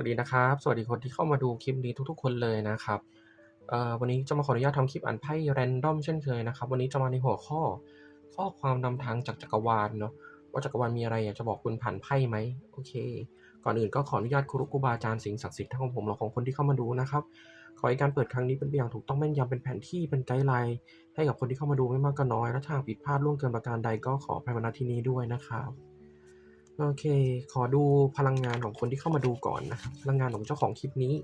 วัสดีนะครับ สวัสดีคนที่เข้ามาดูคลิปนี้ทุกๆ คนเลยนะครับวันนี้จะมาขออนุญาตทำคลิปอ่านไพ่แรนดอมเช่นเคยนะครับ วันนี้จะมาในหัวข้อ ข้อความนำทางจากจักรวาลเนาะว่าจักรวาลมีอะไรอยากจะบอกคุณผ่านไพ่ไหมโอเค ก่อนอื่นก็ขออนุญาตครูครูบาอาจารย์สิ่งศักดิ์สิทธิ์ทั้งของผมและของคนที่เข้ามาดูนะครับ ขอให้การเปิดครั้งนี้เป็นไปอย่างถูกต้องแม่นยำเป็นแผนที่เป็นไกด์ไลน์ให้กับคนที่เข้ามาดูไม่มากก็น้อยและทางผิดพลาดล่วงเกินประการใดก็ขออภัยมาณที่นี้ด้วยนะครับ โอเค ขอดูพลังงานของคนที่เข้ามาดูก่อนนะครับ พลังงานของเจ้าของคลิปนี้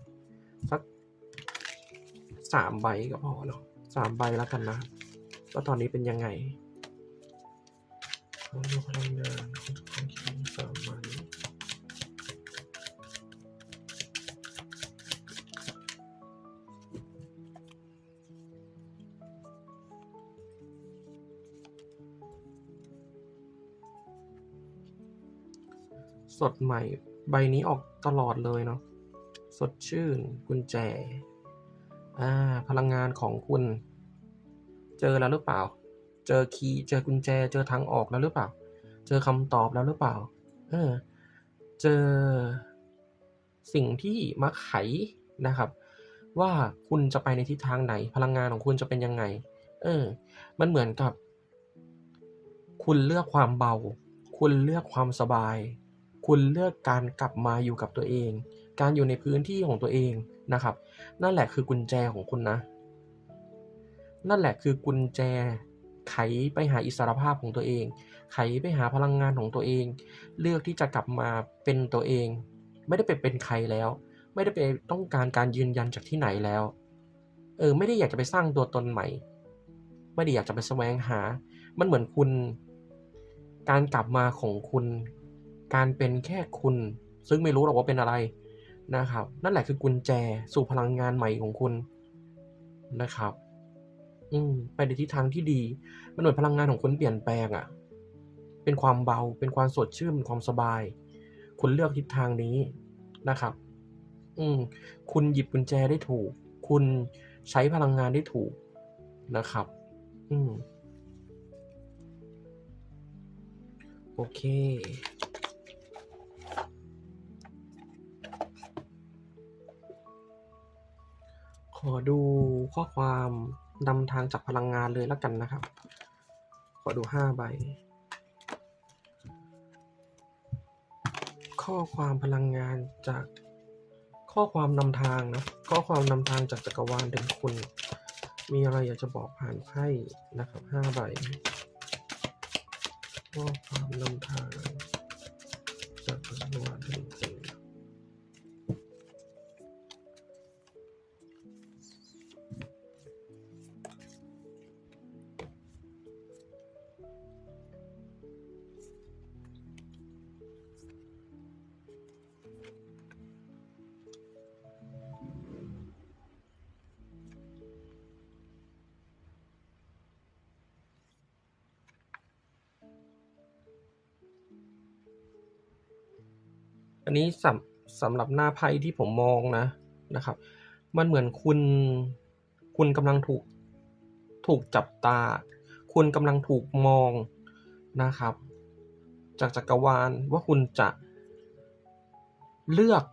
สักสามใบก็พอเนาะสามใบแล้วกันนะว่าตอนนี้เป็นยังไงขอดูพลังงานของเจ้าของคลิปนี้สามใบ ดใหม่ ใบนี้ออกตลอดเลยเนาะ สดชื่น กุญแจ อ่า พลังงานของคุณ เจอแล้วหรือเปล่า เจอคีย์ เจอกุญแจ เจอทางออกแล้วหรือเปล่า เจอคำตอบแล้วหรือเปล่า เออ เจอ สิ่งที่มาไขนะครับ ว่าคุณจะไปในทิศทางไหน พลังงานของคุณจะเป็นยังไง เออ มันเหมือนกับ คุณเลือกความเบา คุณเลือกความสบาย คุณเลือกการกลับมาอยู่กับตัวเอง การอยู่ในพื้นที่ของตัวเองนะครับ นั่นแหละคือกุญแจของคุณนะ นั่นแหละคือกุญแจไขไปหาอิสรภาพของตัวเอง ไขไปหาพลังงานของตัวเอง เลือกที่จะกลับมาเป็นตัวเอง ไม่ได้ไปเป็นใครแล้ว ไม่ได้ไปต้องการการยืนยันจากที่ไหนแล้ว เออ ไม่ได้อยากจะไปสร้างตัวตนใหม่ ไม่ได้อยากจะไปแสวงหา มันเหมือนคุณ การกลับมาของคุณ การเป็นแค่คุณ ซึ่งไม่รู้หรอกว่าเป็นอะไรนะครับ นั่นแหละคือกุญแจสู่พลังงานใหม่ของคุณนะครับ อืมไปในทิศทางที่ดี มันเหมือนพลังงานของคุณเปลี่ยนแปลงอะ่ะ เป็นความเบา เป็นความสดชื่นเป็นความสบาย คุณเลือกทิศทางนี้นะครับ อืมคุณหยิบกุญแจได้ถูก คุณใช้พลังงานได้ถูกนะครับ อืมโอเค อดูข้อความนำทางจากพลังงานเลยแล้วกันนะครับ ขอดูห้าใบ ข้อความพลังงานจากข้อความนำทางนะ ข้อความนำทางจากจักรวาลถึงคุณ มีอะไรอยากจะบอกผ่านไพ่นะครับห้าใบ ข้อความนำทางจากจักรวาลถึงคุณ อันนี้สำสำหรับหน้าไพ่ที่ผมมองนะนะครับ มันเหมือนคุณคุณกำลังถูกถูกจับตา คุณกำลังถูกมองนะครับ จากจักรวาลว่าคุณจะเลือก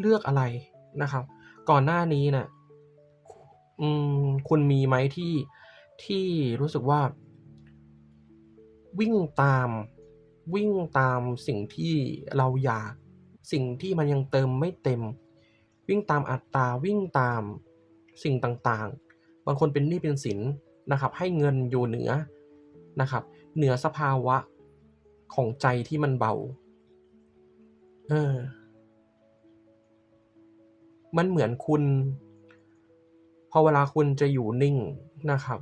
เลือกอะไรนะครับ ก่อนหน้านี้นะ่ะอืมคุณมีไหมที่ที่รู้สึกว่า วิ่งตามวิ่งตามสิ่งที่เราอยาก สิ่งที่มันยังเติมไม่เต็ม วิ่งตามอัตราวิ่งตามสิ่งต่างๆ บางคนเป็นหนี้เป็นสินนะครับ ให้เงินอยู่เหนือนะครับ เหนือสภาวะของใจที่มันเบาเออมันเหมือนคุณ พอเวลาคุณจะอยู่นิ่งนะครับ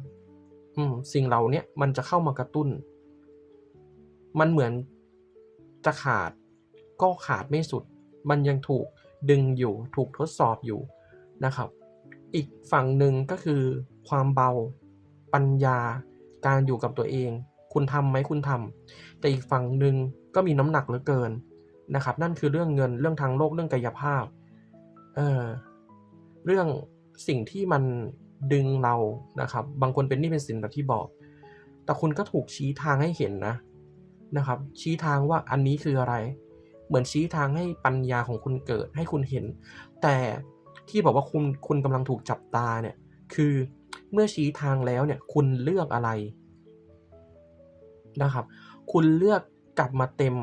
อืม สิ่งเหล่านี้มันจะเข้ามากระตุ้น มันเหมือนจะขาด ก็ขาดไม่สุด มันยังถูกดึงอยู่ ถูกทดสอบอยู่นะครับ อีกฝั่งหนึ่งก็คือความเบา ปัญญา การอยู่กับตัวเอง คุณทำไหมคุณทำแต่อีกฝั่งหนึ่งก็มีน้ำหนักเหลือเกินนะครับ นั่นคือเรื่องเงิน เรื่องทางโลก เรื่องกายภาพ เออเรื่องสิ่งที่มันดึงเรา นะครับ บางคนเป็นนี่เป็นสินแบบที่บอก แต่คุณก็ถูกชี้ทางให้เห็นนะ นะครับ ชี้ทางว่าอันนี้คืออะไร เหมือนชี้ทางให้ปัญญาของคุณเกิดให้คุณเห็น แต่ที่บอกว่าคุณคุณกำลังถูกจับตาเนี่ยคือเมื่อชี้ทางแล้วเนี่ยคุณเลือกอะไรนะครับ คุณเลือกกลับมาเต็ม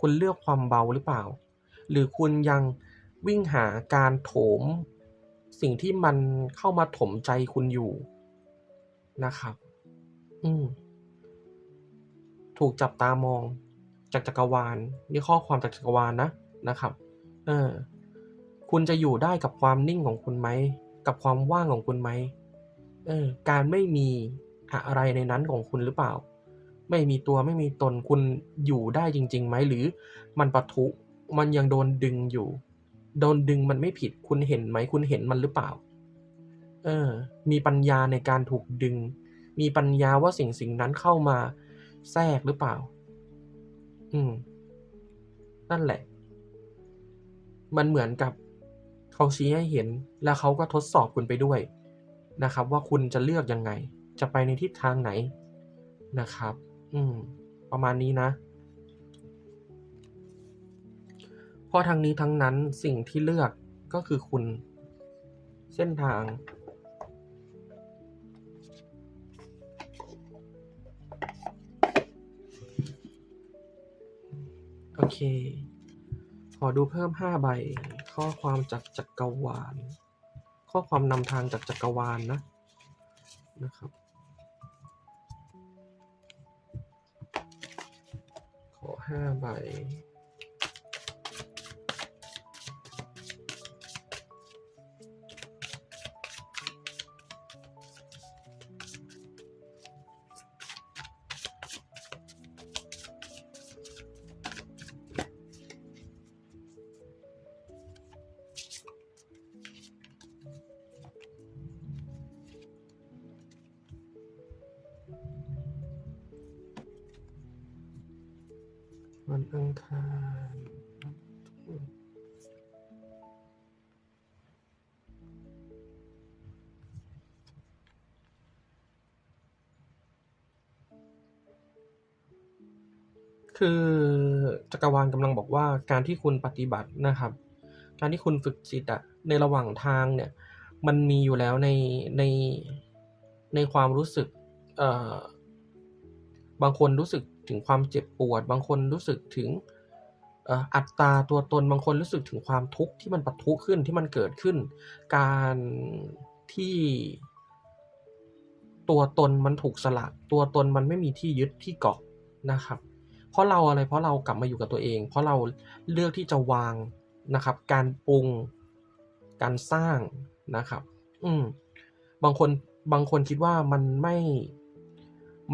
คุณเลือกความเบาหรือเปล่า หรือคุณยังวิ่งหาการโถม สิ่งที่มันเข้ามาถมใจคุณอยู่นะครับ อืมถูกจับตามอง จากจักรวาลนี่ข้อความจากจักรวาลนะนะครับเออคุณจะอยู่ได้กับความนิ่งของคุณไหม กับความว่างของคุณไหมเออการไม่มีอะไรในนั้นของคุณหรือเปล่า ไม่มีตัวไม่มีตนคุณอยู่ได้จริงๆไหมหรือมันปะทุมันยังโดนดึงอยู่ โดนดึงมันไม่ผิดคุณเห็นไหมคุณเห็นมันหรือเปล่า เออ มีปัญญาในการถูกดึง มีปัญญาว่าสิ่งสิ่งนั้นเข้ามาแทรกหรือเปล่า อืม นั่นแหละ มันเหมือนกับเขาชี้ให้เห็น แล้วเขาก็ทดสอบคุณไปด้วยนะครับ ว่าคุณจะเลือกยังไง จะไปในทิศทางไหนนะครับ อืม ประมาณนี้นะเพราะทางนี้ทั้งนั้นสิ่งที่เลือกก็คือคุณเส้นทาง โอเค ขอดูเพิ่ม5ใบ ข้อความจากจักรวาล ข้อความนำทางจากจักรวาลนะ นะครับ ขอ5ใบ คือจักรวาลกำลังบอกว่าการที่คุณปฏิบัตินะครับ การที่คุณฝึกจิตอะในระหว่างทางเนี่ย มันมีอยู่แล้วในในในความรู้สึกเอ่อบางคนรู้สึกถึงความเจ็บปวด บางคนรู้สึกถึงอัตตาตัวตนบางคนรู้สึกถึงความทุกข์ที่มันปะทุขึ้นที่มันเกิดขึ้น การที่ตัวตนมันถูกสลักตัวตนมันไม่มีที่ยึดที่เกาะนะครับ ราะเราอะไรเพราะเรากลับมาอยู่กับตัวเอง เพราะเราเลือกที่จะวางนะครับ การปรุงการสร้างนะครับ อืมบางคนบางคนคิดว่ามันไม่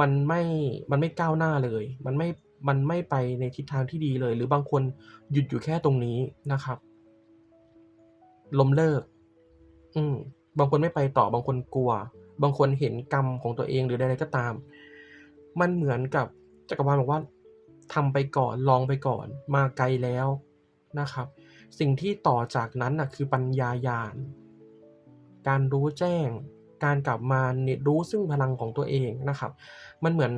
มันไม่มันไม่ก้าวหน้าเลย มันไม่มันไม่ไปในทิศทางที่ดีเลย หรือบางคนหยุดอยู่แค่ตรงนี้นะครับล้มเลิก อืม บางคนไม่ไปต่อบางคนกลัว บางคนเห็นกรรมของตัวเองหรือใดๆก็ตาม มันเหมือนกับจักรวาลบอกว่า ทำไปก่อนลองไปก่อน มาไกลแล้วนะครับ สิ่งที่ต่อจากนั้นน่ะคือปัญญาญาณการรู้แจ้ง การกลับมาเนี่ยรู้ซึ่งพลังของตัวเองนะครับ มันเหมือน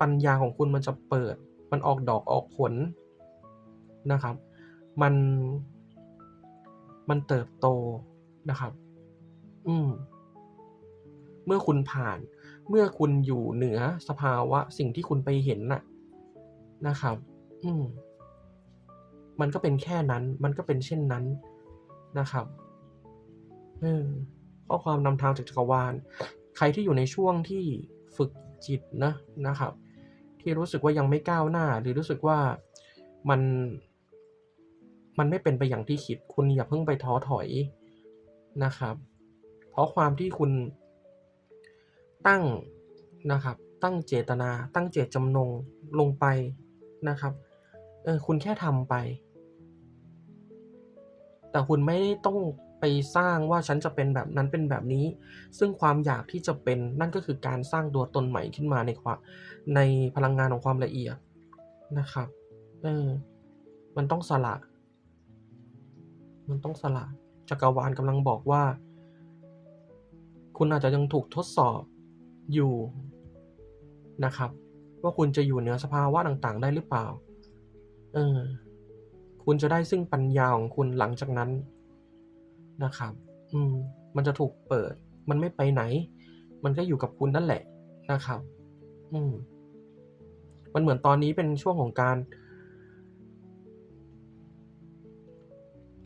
ปัญญาของคุณมันจะเปิด มันออกดอกออกผลนะครับ มัน มันเติบโตนะครับ อืม เมื่อคุณผ่าน เมื่อคุณอยู่เหนือสภาวะสิ่งที่คุณไปเห็นน่ะ นะครับ อืมมันก็เป็นแค่นั้น มันก็เป็นเช่นนั้นนะครับเออข้อความนำทางจากจักรวาล ใครที่อยู่ในช่วงที่ฝึกจิตนะนะครับ ที่รู้สึกว่ายังไม่ก้าวหน้า หรือรู้สึกว่ามันมันไม่เป็นไปอย่างที่คิด คุณอย่าเพิ่งไปท้อถอยนะครับ เพราะความที่คุณตั้งนะครับ ตั้งเจตนา ตั้งเจตจำนงลงไป นะครับ เออคุณแค่ทำไป แต่คุณไม่ต้องไปสร้างว่าฉันจะเป็นแบบนั้นเป็นแบบนี้ ซึ่งความอยากที่จะเป็นนั่นก็คือการสร้างตัวตนใหม่ขึ้นมาในความในพลังงานของความละเอียดนะครับ เออ มันต้องสละ มันต้องสละ จักรวาลกำลังบอกว่า คุณอาจจะยังถูกทดสอบอยู่นะครับ ว่าคุณจะอยู่เหนือสภาวะต่างๆ ได้หรือเปล่า เออ คุณจะได้ซึ่งปัญญาของคุณหลังจากนั้นนะครับ อืม มันจะถูกเปิด มันไม่ไปไหน มันก็อยู่กับคุณนั่นแหละนะครับ อืม มันเหมือนตอนนี้เป็นช่วงของการ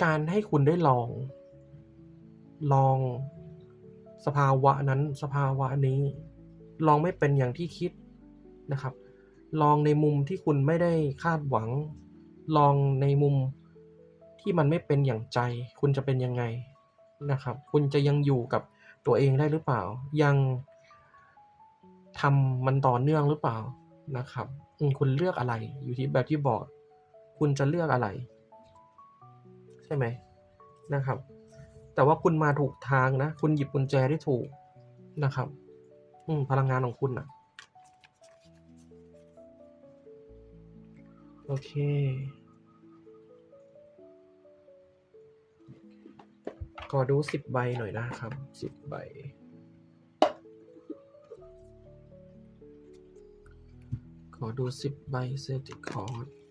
การให้คุณได้ลอง ลองสภาวะนั้นสภาวะนี้ ลองไม่เป็นอย่างที่คิด นะครับ ลองในมุมที่คุณไม่ได้คาดหวัง ลองในมุมที่มันไม่เป็นอย่างใจ คุณจะเป็นยังไงนะครับ คุณจะยังอยู่กับตัวเองได้หรือเปล่า ยังทำมันต่อเนื่องหรือเปล่านะครับอืมคุณเลือกอะไรอยู่ที่แบบที่บอก คุณจะเลือกอะไร ใช่ไหมนะครับ แต่ว่าคุณมาถูกทางนะ คุณหยิบกุญแจได้ถูกนะครับ อืพลังงานของคุณนะ โอเค ขอดูสิบใบหน่อยนะครับสิบใบ ขอดูสิบใบเซติคอร์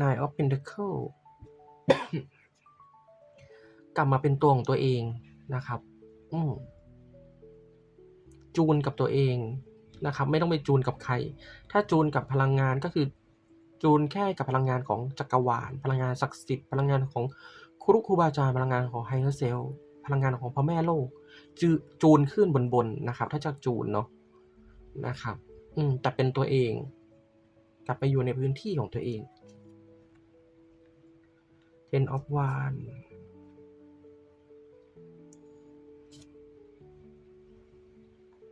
Nine of Pentacle กลับมาเป็นตัวของตัวเองนะครับ อืจูนกับตัวเองนะครับ ไม่ต้องไปจูนกับใคร ถ้าจูนกับพลังงานก็คือจูนแค่กับพลังงานของจักรวาล พลังงานศักดิ์สิทธิ์ พลังงานของครูครูบาอาจารย์ พลังงานของไฮเออร์เซล พลังงานของพระแม่โลกจูจูนขึ้นบนๆนะครับ ถ้าจะจูนเนาะนะครับ อืมแต่เป็นตัวเอง กลับไปอยู่ในพื้นที่ของตัวเอง Ten of Wands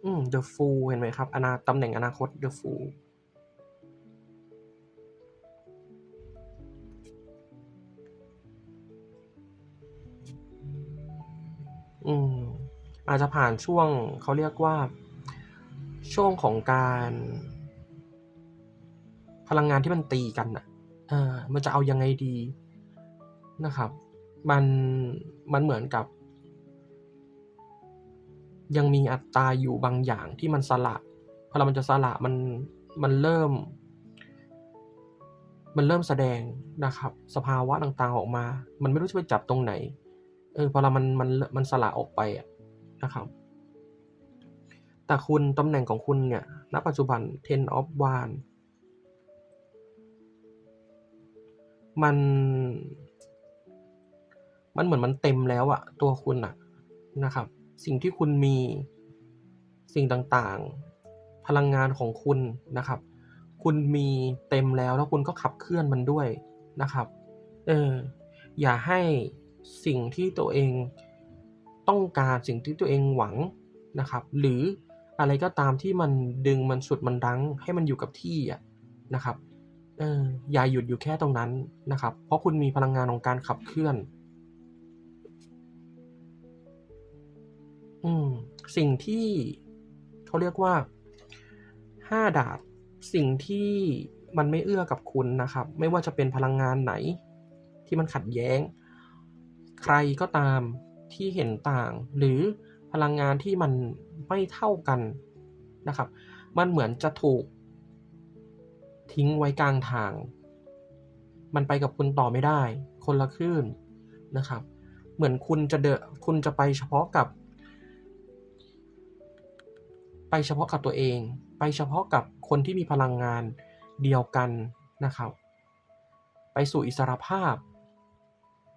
อืม The Fool เห็นไหมครับอนาตำแหน่งอนาคต The Fool อืม อาจจะผ่านช่วงเขาเรียกว่า ช่วงของการ พลังงานที่มันตีกันอะเออมันจะเอายังไงดี นะครับ มันมันเหมือนกับ ยังมีอัตตาอยู่บางอย่างที่มันสละพอเรามันจะสละมันมันเริ่ม มันเริ่มแสดงนะครับ สภาวะต่างๆออกมา มันไม่รู้จะไปจับตรงไหนเออพอเรามันมันมันสละออกไปอะนะครับ แต่คุณตำแหน่งของคุณเนี่ยณปัจจุบัน Ten of Wands มัน มันเหมือนมันเต็มแล้วอะตัวคุณอะนะครับ สิ่งที่คุณมีสิ่งต่างๆ พลังงานของคุณนะครับ คุณมีเต็มแล้วแล้วคุณก็ขับเคลื่อนมันด้วยนะครับเอออย่าให้สิ่งที่ตัวเองต้องการสิ่งที่ตัวเองหวังนะครับ หรืออะไรก็ตามที่มันดึงมันสุดมันดังให้มันอยู่กับที่อะนะครับเอออย่าหยุดอยู่แค่ตรงนั้นนะครับ เพราะคุณมีพลังงานของการขับเคลื่อน อืม สิ่งที่เขาเรียกว่าห้าดาบ สิ่งที่มันไม่เอื้อกับคุณนะครับ ไม่ว่าจะเป็นพลังงานไหน ที่มันขัดแย้ง ใครก็ตามที่เห็นต่าง หรือพลังงานที่มันไม่เท่ากันนะครับ มันเหมือนจะถูก ทิ้งไว้กลางทาง มันไปกับคุณต่อไม่ได้ คนละคลื่นนะครับ เหมือนคุณจะเดคุณจะไปเฉพาะกับ ไปเฉพาะกับตัวเอง ไปเฉพาะกับคนที่มีพลังงานเดียวกันนะครับ ไปสู่อิสรภาพ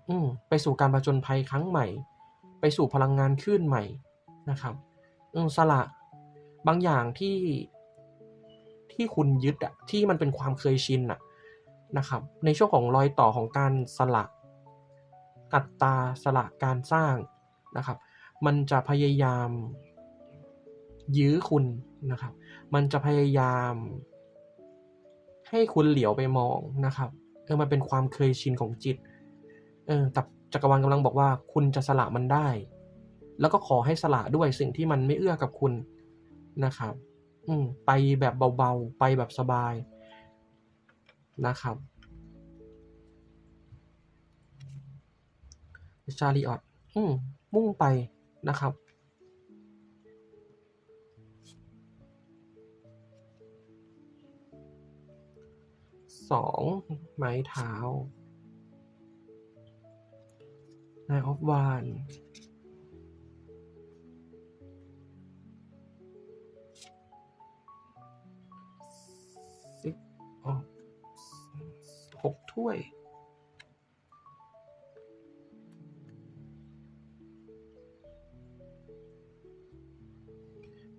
อืมไปสู่การประจนภัยครั้งใหม่ ไปสู่พลังงานคลื่นใหม่นะครับ อืมสละบางอย่างที่ที่คุณยึดอะที่มันเป็นความเคยชินอะนะครับ ในช่วงของรอยต่อของการสละอัตตาสละการสร้างนะครับ มันจะพยายาม ยื้อคุณนะครับ มันจะพยายาม ให้คุณเหลียวไปมองนะครับเออมันเป็นความเคยชินของจิตเออแต่จักรวาลกำลังบอกว่าคุณจะสละมันได้ แล้วก็ขอให้สละด้วยสิ่งที่มันไม่เอื้อกับคุณนะครับ อืมไปแบบเบาๆ ไปแบบสบายนะครับชาลีออตอืมมุ่งไปนะครับ สองไม้เท้านายออฟวานซิกออฟหกถ้วย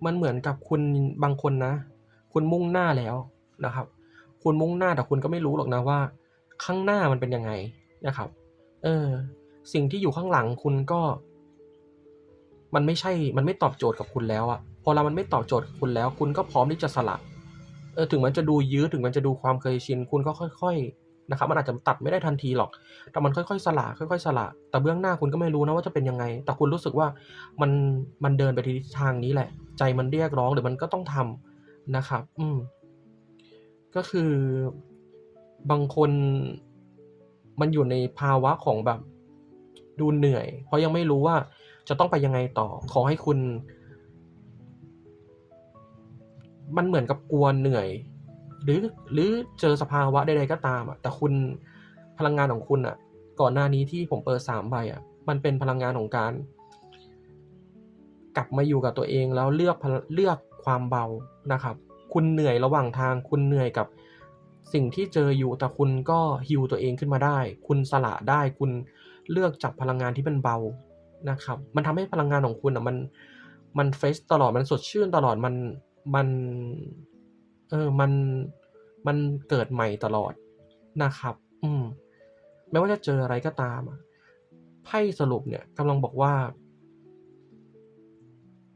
มันเหมือนกับคุณบางคนนะ คุณมุ่งหน้าแล้วนะครับ คุณมุ่งหน้าแต่คุณก็ไม่รู้หรอกนะว่า ข้างหน้ามันเป็นยังไงนะครับ เออ สิ่งที่อยู่ข้างหลังคุณก็ มันไม่ใช่ มันไม่ตอบโจทย์กับคุณแล้วอะพอเรามันไม่ตอบโจทย์กับคุณแล้ว คุณก็พร้อมที่จะสละ เออ ถึงมันจะดูยื้อ ถึงมันจะดูความเคยชิน คุณก็ค่อย ๆ นะครับ มันอาจจะตัดไม่ได้ทันทีหรอก แต่มันค่อยๆ สละ ค่อย ๆ สละ แต่เบื้องหน้าคุณก็ไม่รู้นะว่าจะเป็นยังไง แต่คุณรู้สึกว่ามัน มันเดินไปทิศทางนี้แหละ ใจมันเรียกร้องหรือมันก็ต้องทำนะครับ อืม ก็คือบางคนมันอยู่ในภาวะของแบบดูเหนื่อย เพราะยังไม่รู้ว่าจะต้องไปยังไงต่อ ขอให้คุณ มันเหมือนกับกลัวเหนื่อย หรือหรือเจอสภาวะใดๆก็ตามอะ แต่คุณพลังงานของคุณอะ ก่อนหน้านี้ที่ผมเปิดสามใบอะ มันเป็นพลังงานของการ กลับมาอยู่กับตัวเองแล้วเลือกเลือกความเบานะครับ คุณเหนื่อยระหว่างทาง คุณเหนื่อยกับสิ่งที่เจออยู่แต่คุณก็ฮิวตัวเองขึ้นมาได้ คุณสละได้ คุณเลือกจับพลังงานที่เป็นเบานะครับ มันทำให้พลังงานของคุณอะมันมันเฟสตลอดมันสดชื่นตลอดมันมันเออมันมันเกิดใหม่ตลอดนะครับ อืมไม่ว่าจะเจออะไรก็ตามไพ่สรุปเนี่ยกำลังบอกว่า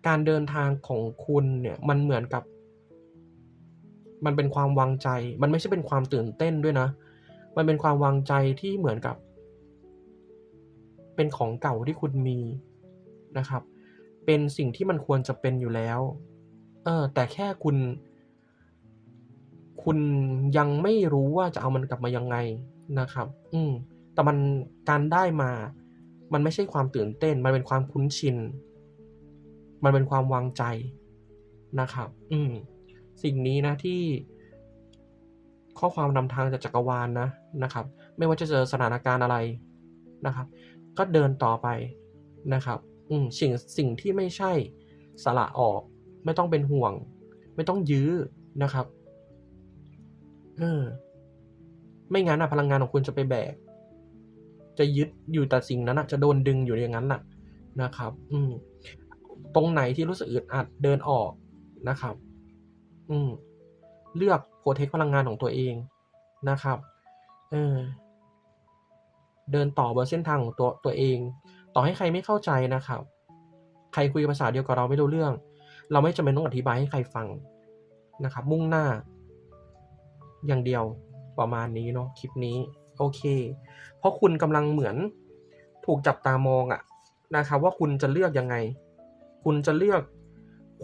การเดินทางของคุณเนี่ย มันเหมือนกับ มันเป็นความวางใจ มันไม่ใช่เป็นความตื่นเต้นด้วยนะ มันเป็นความวางใจที่เหมือนกับ เป็นของเก่าที่คุณมีนะครับ เป็นสิ่งที่มันควรจะเป็นอยู่แล้ว เออ แต่แค่คุณ คุณยังไม่รู้ว่าจะเอามันกลับมายังไงนะครับ อืม แต่มันการได้มา มันไม่ใช่ความตื่นเต้น มันเป็นความคุ้นชิน มันเป็นความวางใจนะครับ อืม สิ่งนี้นะที่ข้อความนำทางจากจักรวาลนะนะครับ ไม่ว่าจะเจอสถานการณ์อะไรนะครับ ก็เดินต่อไปนะครับอืมสิ่งสิ่งที่ไม่ใช่สละออก ไม่ต้องเป็นห่วง ไม่ต้องยื้อนะครับเออไม่งั้นอะพลังงานของคุณจะไปแบก จะยึดอยู่แต่สิ่งนั้นอะจะโดนดึงอยู่อย่างนั้นแหละนะครับ อืมตรงไหนที่รู้สึกอึดอัดเดินออกนะครับ อืมเลือกโปรเทคพลังงานของตัวเองนะครับ เออ เดินต่อบนเส้นทางของตัวตัวเอง ต่อให้ใครไม่เข้าใจนะครับ ใครคุยภาษาเดียวกับเราไม่รู้เรื่อง เราไม่จำเป็นต้องอธิบายให้ใครฟังนะครับ มุ่งหน้า อย่างเดียวประมาณนี้เนาะคลิปนี้ โอเค เพราะคุณกำลังเหมือนถูกจับตามองอะนะครับ ว่าคุณจะเลือกยังไง คุณจะเลือก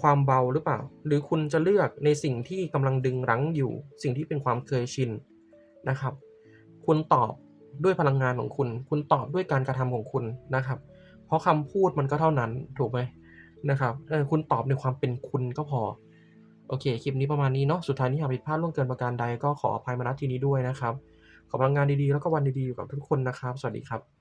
ความเบาหรือเปล่า หรือคุณจะเลือกในสิ่งที่กำลังดึงรั้งอยู่ สิ่งที่เป็นความเคยชินนะครับ คุณตอบด้วยพลังงานของคุณ คุณตอบด้วยการกระทำของคุณนะครับ เพราะคำพูดมันก็เท่านั้นถูกไหมนะครับเออคุณตอบในความเป็นคุณก็พอ โอเค คลิปนี้ประมาณนี้เนาะ สุดท้ายนี้หากผิดพลาดล่วงเกินประการใดก็ขออภัยมาณที่นี้ด้วยนะครับ ขอพลังงานดีๆ แล้วก็วันดีๆอยู่กับทุกคนนะครับ สวัสดีครับ